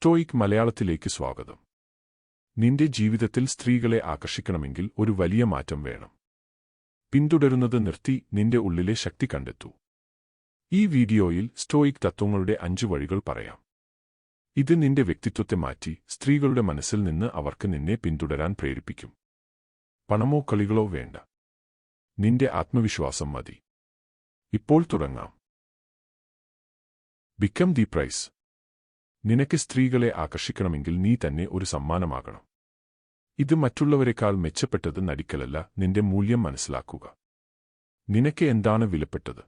Stoic മലയാളത്തിലേക്ക് സ്വാഗതം. നിന്റെ ജീവിതത്തിൽ സ്ത്രീകളെ ആകർഷിക്കണമെങ്കിൽ ഒരു വലിയ മാറ്റം വേണം. പിന്തുടരുന്നത് നിർത്തി നിന്റെ ഉള്ളിലെ ശക്തി കണ്ടെത്തൂ. ഈ വീഡിയോയിൽ സ്റ്റോയിക് തത്വങ്ങളുടെ അഞ്ചു വഴികൾ പറയാം. ഇത് നിന്റെ വ്യക്തിത്വത്തെ മാറ്റി സ്ത്രീകളുടെ മനസ്സിൽ നിന്ന് അവർക്ക് നിന്നെ പിന്തുടരാൻ പ്രേരിപ്പിക്കും. പണമോ കളികളോ വേണ്ട. നിന്റെ ആത്മവിശ്വാസം മതി. ഇപ്പോൾ തുടങ്ങാം. ബിക്കം ദി പ്രൈസ് നിനക്ക് സ്ത്രീകളെ ആകർഷിക്കണമെങ്കിൽ നീ തന്നെ ഒരു സമ്മാനമാകണം. ഇത് മറ്റുള്ളവരെക്കാൾ മെച്ചപ്പെട്ടത് നടിക്കലല്ല നിന്റെ മൂല്യം മനസ്സിലാക്കുക. നിനക്ക് എന്താണ് വിലപ്പെട്ടത്?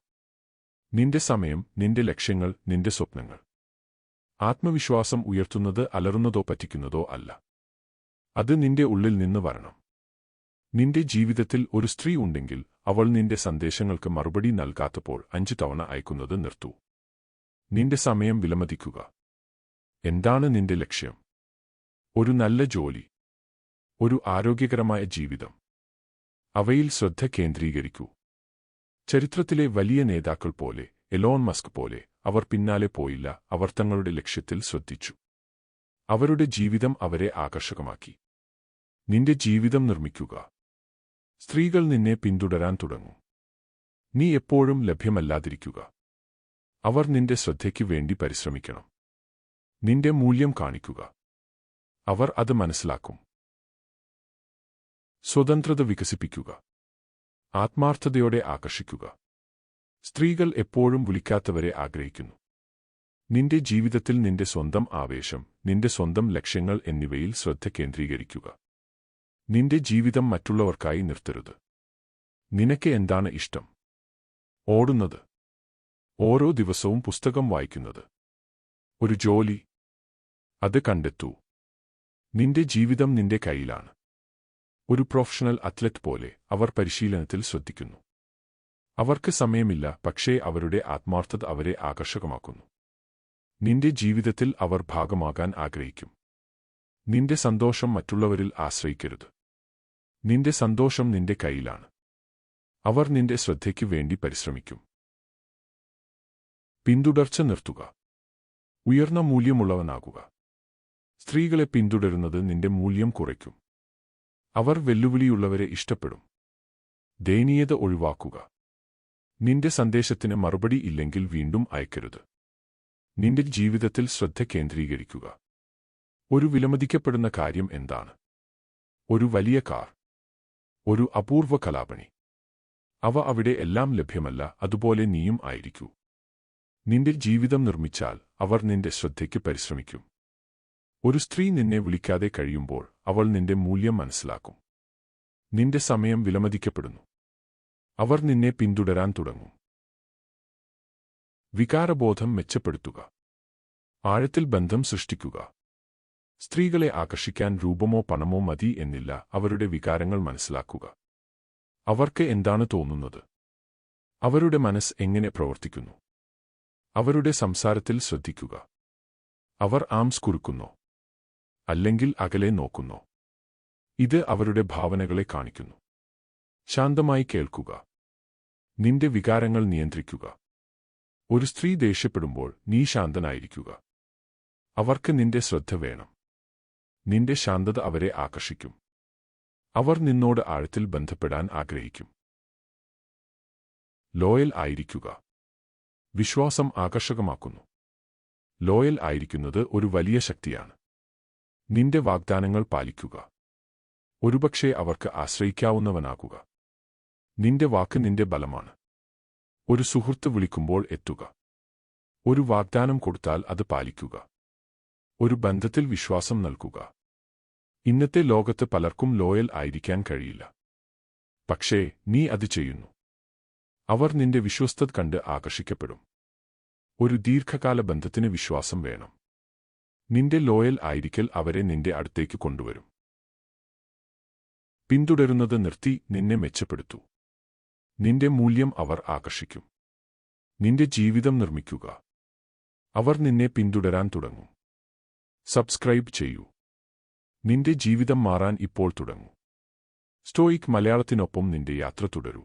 നിന്റെ സമയം നിന്റെ ലക്ഷ്യങ്ങൾ നിന്റെ സ്വപ്നങ്ങൾ. ആത്മവിശ്വാസം ഉയർത്തുന്നത് അലറുന്നതോ പറ്റിക്കുന്നതോ അല്ല. അത് നിന്റെ ഉള്ളിൽ നിന്ന് വരണം. നിന്റെ ജീവിതത്തിൽ ഒരു സ്ത്രീ ഉണ്ടെങ്കിൽ അവൾ നിന്റെ സന്ദേശങ്ങൾക്ക് മറുപടി നൽകാത്തപ്പോൾ അഞ്ചു തവണ അയക്കുന്നത് നിർത്തൂ. നിന്റെ സമയം വിലമതിക്കുക. എന്താണ് നിന്റെ ലക്ഷ്യം? ഒരു നല്ല ജോലി. ഒരു ആരോഗ്യകരമായ ജീവിതം. അവയിൽ ശ്രദ്ധ കേന്ദ്രീകരിക്കൂ. ചരിത്രത്തിലെ വലിയ നേതാക്കൾ പോലെ എലോൺ മസ്ക് പോലെ അവർ പിന്നാലെ പോയില്ല അവർ തങ്ങളുടെ ലക്ഷ്യത്തിൽ ശ്രദ്ധിച്ചു. അവരുടെ ജീവിതം അവരെ ആകർഷകമാക്കി. നിന്റെ ജീവിതം നിർമ്മിക്കുക. സ്ത്രീകൾ നിന്നെ പിന്തുടരാൻ തുടങ്ങും. നീ എപ്പോഴും ലഭ്യമല്ലാതിരിക്കുക. അവർ നിന്റെ ശ്രദ്ധയ്ക്കു വേണ്ടി പരിശ്രമിക്കണം. നിന്റെ മൂല്യം കാണിക്കുക. അവർ അത് മനസ്സിലാക്കും. സ്വതന്ത്രത വികസിപ്പിക്കുക. ആത്മാർത്ഥതയോടെ ആകർഷിക്കുക. സ്ത്രീകൾ എപ്പോഴും വിളിക്കാത്തവരെ ആഗ്രഹിക്കുന്നു. നിന്റെ ജീവിതത്തിൽ നിന്റെ സ്വന്തം ആവേശം നിന്റെ സ്വന്തം ലക്ഷ്യങ്ങൾ എന്നിവയിൽ ശ്രദ്ധ കേന്ദ്രീകരിക്കുക. നിന്റെ ജീവിതം മറ്റുള്ളവർക്കായി നിർത്തരുത്. നിനക്ക് എന്താണ് ഇഷ്ടം? ഓടുന്നത്. ഓരോ ദിവസവും പുസ്തകം വായിക്കുന്നത്. ഒരു ജോലി അത് കണ്ടെത്തൂ. നിന്റെ ജീവിതം നിന്റെ കയ്യിലാണ്. ഒരു പ്രൊഫഷണൽ അത്ലറ്റ് പോലെ അവർ പരിശീലനത്തിൽ ശ്രദ്ധിക്കുന്നു. അവർക്ക് സമയമില്ല പക്ഷേ അവരുടെ ആത്മാർത്ഥത അവരെ ആകർഷകമാക്കുന്നു. നിന്റെ ജീവിതത്തിൽ അവർ ഭാഗമാകാൻ ആഗ്രഹിക്കും. നിന്റെ സന്തോഷം മറ്റുള്ളവരിൽ ആശ്രയിക്കരുത്. നിന്റെ സന്തോഷം നിന്റെ കയ്യിലാണ്. അവർ നിന്റെ ശ്രദ്ധയ്ക്കു വേണ്ടി പരിശ്രമിക്കും. പിന്തുടർച്ച നിർത്തുക. ഉയർന്ന മൂല്യമുള്ളവനാകുക. സ്ത്രീകളെ പിന്തുടരുന്നത് നിന്റെ മൂല്യം കുറയ്ക്കും. അവർ വെല്ലുവിളിയുള്ളവരെ ഇഷ്ടപ്പെടും. ദയനീയത ഒഴിവാക്കുക. നിന്റെ സന്ദേശത്തിന് മറുപടി ഇല്ലെങ്കിൽ വീണ്ടും അയക്കരുത്. നിന്റെ ജീവിതത്തിൽ ശ്രദ്ധ കേന്ദ്രീകരിക്കുക. ഒരു വിലമതിക്കപ്പെടുന്ന കാര്യം എന്താണ്? ഒരു വലിയ കാർ. ഒരു അപൂർവ കലാപണി. അവ അവിടെ എല്ലാം ലഭ്യമല്ല അതുപോലെ നീയും ആയിരിക്കൂ. നിന്റെ ജീവിതം നിർമ്മിച്ചാൽ അവർ നിന്റെ ശ്രദ്ധയ്ക്ക് പരിശ്രമിക്കും. ഒരു സ്ത്രീ നിന്നെ വിളിക്കാതെ കഴിയുമ്പോൾ അവൾ നിന്റെ മൂല്യം മനസ്സിലാക്കും. നിന്റെ സമയം വിലമതിക്കപ്പെടുന്നു. അവർ നിന്നെ പിന്തുടരാൻ തുടങ്ങും. വികാരബോധം മെച്ചപ്പെടുത്തുക. ആഴത്തിൽ ബന്ധം സൃഷ്ടിക്കുക. സ്ത്രീകളെ ആകർഷിക്കാൻ രൂപമോ പണമോ മതി എന്നില്ല അവരുടെ വികാരങ്ങൾ മനസ്സിലാക്കുക. അവർക്ക് എന്താണ് തോന്നുന്നത്? അവരുടെ മനസ്സ് എങ്ങനെ പ്രവർത്തിക്കുന്നു? അവരുടെ സംസാരത്തിൽ ശ്രദ്ധിക്കുക. അവർ ആംസ് കുറുക്കുന്നോ. അല്ലെങ്കിൽ അകലെ നോക്കുന്നോ. ഇത് അവരുടെ ഭാവനകളെ കാണിക്കുന്നു. ശാന്തമായി കേൾക്കുക. നിന്റെ വികാരങ്ങൾ നിയന്ത്രിക്കുക. ഒരു സ്ത്രീ ദേഷ്യപ്പെടുമ്പോൾ നീ ശാന്തനായിരിക്കുക. അവർക്ക് നിന്റെ ശ്രദ്ധ വേണം. നിന്റെ ശാന്തത അവരെ ആകർഷിക്കും. അവർ നിന്നോട് ആഴത്തിൽ ബന്ധപ്പെടാൻ ആഗ്രഹിക്കും. ലോയൽ ആയിരിക്കുക. വിശ്വാസം ആകർഷകമാക്കുന്നു. ലോയൽ ആയിരിക്കുന്നത് ഒരു വലിയ ശക്തിയാണ്. നിന്റെ വാഗ്ദാനങ്ങൾ പാലിക്കുക. ഒരുപക്ഷെ അവർക്ക് ആശ്രയിക്കാവുന്നവനാകുക. നിന്റെ വാക്ക് നിന്റെ ബലമാണ്. ഒരു സുഹൃത്ത് വിളിക്കുമ്പോൾ എത്തുക. ഒരു വാഗ്ദാനം കൊടുത്താൽ അത് പാലിക്കുക. ഒരു ബന്ധത്തിൽ വിശ്വാസം നൽകുക. ഇന്നത്തെ ലോകത്ത് പലർക്കും ലോയൽ ആയിരിക്കാൻ കഴിയില്ല. പക്ഷേ നീ അത് ചെയ്യുന്നു. അവർ നിന്റെ വിശ്വസ്തത കണ്ട് ആകർഷിക്കപ്പെടും. ഒരു ദീർഘകാല ബന്ധത്തിന് വിശ്വാസം വേണം. നിന്റെ ലോയൽ ആയിരിക്കൽ അവരെ നിന്റെ അടുത്തേക്ക് കൊണ്ടുവരും. പിന്തുടരുന്നത് നിർത്തി നിന്നെ മെച്ചപ്പെടുത്തു. നിന്റെ മൂല്യം അവർ ആകർഷിക്കും. നിന്റെ ജീവിതം നിർമ്മിക്കുക. അവർ നിന്നെ പിന്തുടരാൻ തുടങ്ങും. സബ്സ്ക്രൈബ് ചെയ്യൂ. നിന്റെ ജീവിതം മാറാൻ ഇപ്പോൾ തുടങ്ങൂ. സ്റ്റോയിക് മലയാളത്തിനൊപ്പം നിന്റെ യാത്ര തുടരൂ.